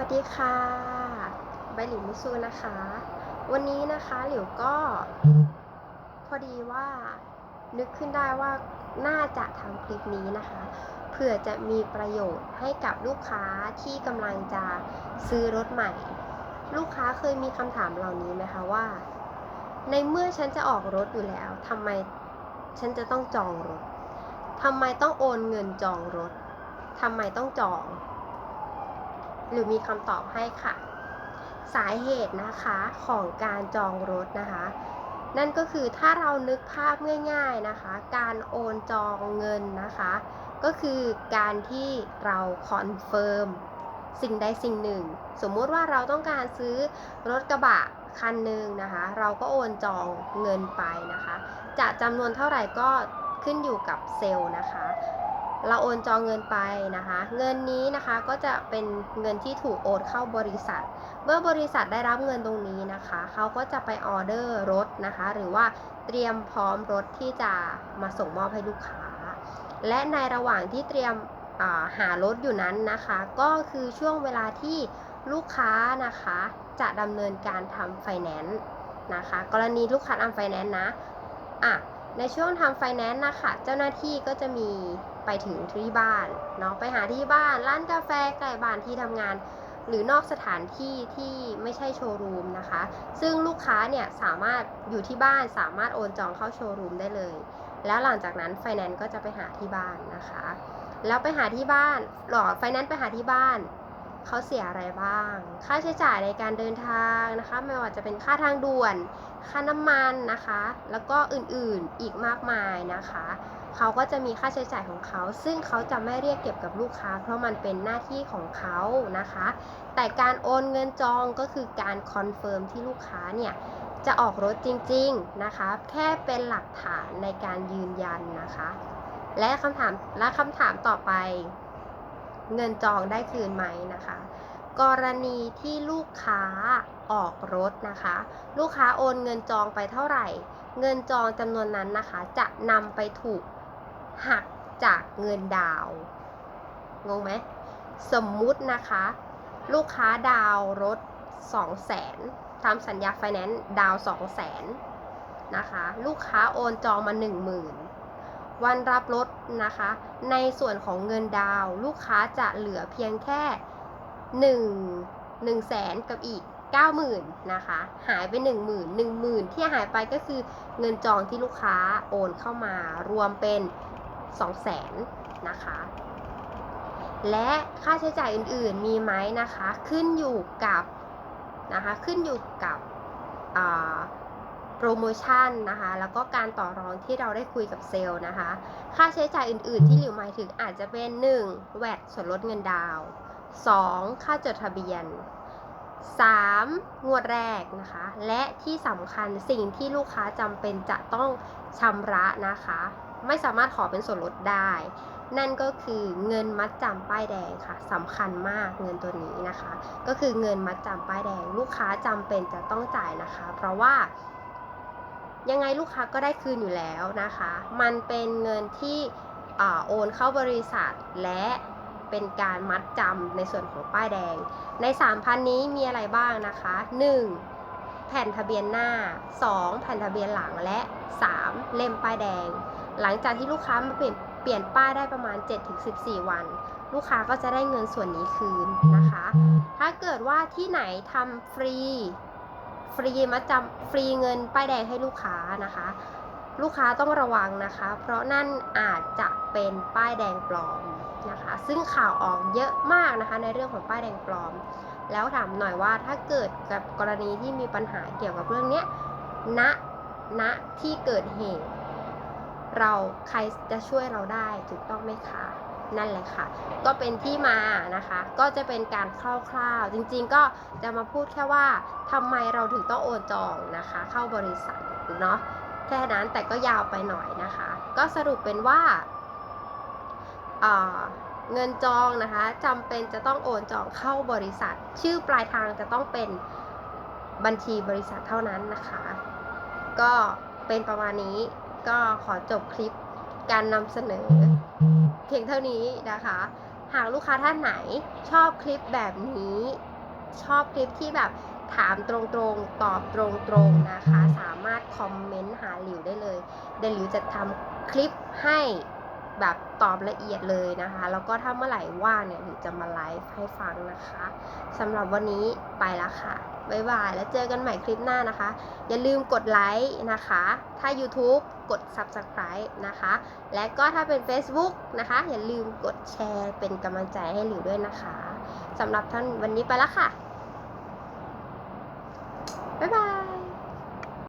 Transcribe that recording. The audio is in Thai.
วัสดีค่ะ ใบหลิวมิซูนะคะ วันนี้นะคะหลิวก็ พอดีว่านึกขึ้นได้ว่าน่าจะทำคลิปนี้นะคะเผื่อจะมีประโยชน์ให้กับลูกค้าที่กำลังจะซื้อรถใหม่ ลูกค้าเคยมีคำถามเหล่านี้ไหมคะว่า ในเมื่อฉันจะออกรถอยู่แล้วทำไมฉันจะต้องจองรถทำไมต้องโอนเงินจองรถทำไมต้องจอง หรือมีคำตอบให้ค่ะ สาเหตุนะคะของการจองรถนะคะ นั่นก็คือถ้าเรานึกภาพง่าย ๆนะคะ การโอนจองเงินนะคะ ก็คือการที่เราคอนเฟิร์มสิ่งใดสิ่งหนึ่ง สมมุติว่าเราต้องการซื้อรถกระบะคันหนึ่งนะคะ เราก็โอนจองเงินไปนะคะ จะจำนวนเท่าไหร่ก็ขึ้นอยู่กับเซลล์นะคะ เราโอนจองเงินไปนะคะ เงินนี้นะคะก็จะเป็นเงินที่ถูกโอนเข้าบริษัท เมื่อบริษัทได้รับเงินตรงนี้นะคะ เขาก็จะไปออเดอร์รถนะคะ หรือว่าเตรียมพร้อมรถที่จะมาส่งมอบให้ลูกค้า และในระหว่างที่เตรียมาหารถอยู่นั้นนะคะ ก็คือช่วงเวลาที่ลูกค้านะคะจะดำเนินการทำไฟแนนซ์นะคะ กรณีลูกค้าทำไฟแนนซ์นะอะ ในช่วงทำไฟแนนซ์นะคะเจ้าหน้าที่ก็จะมีไปถึงที่บ้านเนาะไปหาที่บ้าน ร้านกาแฟใกล้บ้านที่ทำงาน หรือนอกสถานที่ที่ไม่ใช่โชว์รูมนะคะ ซึ่งลูกค้าเนี่ยสามารถอยู่ที่บ้านสามารถโอนจองเข้าโชว์รูมได้เลย แล้วหลังจากนั้นไฟแนนซ์ก็จะไปหาที่บ้านนะคะ แล้วไปหาที่บ้านหลอดไฟแนนซ์ไปหาที่บ้าน เขาเสียอะไรบ้าง ค่าใช้จ่ายในการเดินทางนะคะ ไม่ว่าจะเป็นค่าทางด่วน ค่าน้ำมันนะคะ แล้วก็อื่นๆอีกมากมายนะคะ เขาก็จะมีค่าใช้จ่ายของเขา ซึ่งเขาจะไม่เรียกเก็บกับลูกค้า เพราะมันเป็นหน้าที่ของเขานะคะ แต่การโอนเงินจองก็คือการคอนเฟิร์มที่ลูกค้าเนี่ยจะออกรถจริงๆนะคะ แค่เป็นหลักฐานในการยืนยันนะคะ และคำถามและคำถามต่อไป เงินจองได้คืนไหมนะคะ กรณีที่ลูกค้าออกรถนะคะ ลูกค้าโอนเงินจองไปเท่าไหร่ เงินจองจำนวนนั้นนะคะ จะนำไปถูกหักจากเงินดาวงงไหมสมมุตินะคะ ลูกค้าดาวรถ 2 0 0แสนทำสัญญาไฟแนนซ์ดาว 2 0 0แสนนะคะ ลูกค้าโอนจองมา 10,000 วันรับรถนะคะ ในส่วนของเงินดาว ลูกค้าจะเหลือเพียงแค่ 1 1แสนกับอีก 90,000นะคะ หายไป 10,000 10,000 ที่หายไปก็คือเงินจองที่ลูกค้าโอนเข้ามารวมเป็น200,000นะคะ และค่าใช้จ่ายอื่นๆมีไหมนะคะ ขึ้นอยู่กับนะคะ ขึ้นอยู่กับอ่า โปรโมชั่นนะคะ แล้วก็การต่อรองที่เราได้คุยกับเซลล์นะคะ ค่าใช้จ่ายอื่น ๆ ที่หลิวหมายถึงอาจจะเป็น 1. แวดส่วนลดเงินดาวน์ 2. ค่าจดทะเบียน 3. งวดแรกนะคะ และที่สำคัญสิ่งที่ลูกค้าจำเป็นจะต้องชำระนะคะ ไม่สามารถขอเป็นส่วนลดได้ นั่นก็คือเงินมัดจำป้ายแดงค่ะสำคัญมากเงินตัวนี้นะคะ ก็คือเงินมัดจำป้ายแดง ลูกค้าจำเป็นจะต้องจ่ายนะคะ เพราะว่า ยังไงลูกค้าก็ได้คืนอยู่แล้วนะคะ มันเป็นเงินที่อโอนเข้าบริษัทและเป็นการมัดจำในส่วนของป้ายแดง ใน 3,000 นี้มีอะไรบ้างนะคะ 1. แผ่นทะเบียนหน้า 2. แผ่นทะเบียนหลังและ 3. เล่มป้ายแดง หลังจากที่ลูกค้ามาเปลี่ยนเปลี่ยนป้ายได้ประมาณ 7-14 วัน ลูกค้าก็จะได้เงินส่วนนี้คืนนะคะ ถ้าเกิดว่าที่ไหนทำฟรี ฟรีมาจำฟรีเงินป้ายแดงให้ลูกค้านะคะ ลูกค้าต้องระวังนะคะ เพราะนั่นอาจจะเป็นป้ายแดงปลอมนะคะ ซึ่งข่าวออกเยอะมากนะคะ ในเรื่องของป้ายแดงปลอม แล้วถามหน่อยว่าถ้าเกิดกับกรณีที่มีปัญหาเกี่ยวกับเรื่องเนี้ยณณที่เกิดเหตุ เราใครจะช่วยเราได้ถูกต้องไหมคะ นั่นแหละค่ะ ก็เป็นที่มานะคะ ก็จะเป็นการคร่าวๆ จริงๆก็จะมาพูดแค่ว่าทำไมเราถึงต้องโอนจองนะคะ เข้าบริษัทเนาะแค่นั้นแต่ก็ยาวไปหน่อยนะคะ ก็สรุปเป็นว่าอ่าเงินจองนะคะจำเป็นจะต้องโอนจองเข้าบริษัท ชื่อปลายทางจะต้องเป็นบัญชีบริษัทเท่านั้นนะคะ ก็เป็นประมาณนี้ก็ขอจบคลิป การนำเสนอ เพียงเท่านี้นะคะ หากลูกค้าท่านไหนชอบคลิปแบบนี้ ชอบคลิปที่แบบถามตรงๆ ตอบตรงๆนะคะ สามารถคอมเมนต์หาหลิวได้เลยเดี๋ยวหลิวจะทำคลิปให้ แบบตอบละเอียดเลยนะคะ แล้วก็ถ้าเมื่อไหร่ว่างเนี่ยหลิวจะมาไลฟ์ให้ฟังนะคะสำหรับวันนี้ไปแล้วค่ะบ๊ายบาย แล้วเจอกันใหม่คลิปหน้านะคะ อย่าลืมกดไลค์นะคะ ถ้า YouTube กด Subscribe นะคะ และก็ถ้าเป็น Facebook นะคะ อย่าลืมกดแชร์เป็นกำลังใจให้หลิวด้วยนะคะสำหรับท่านวันนี้ไปแล้วค่ะ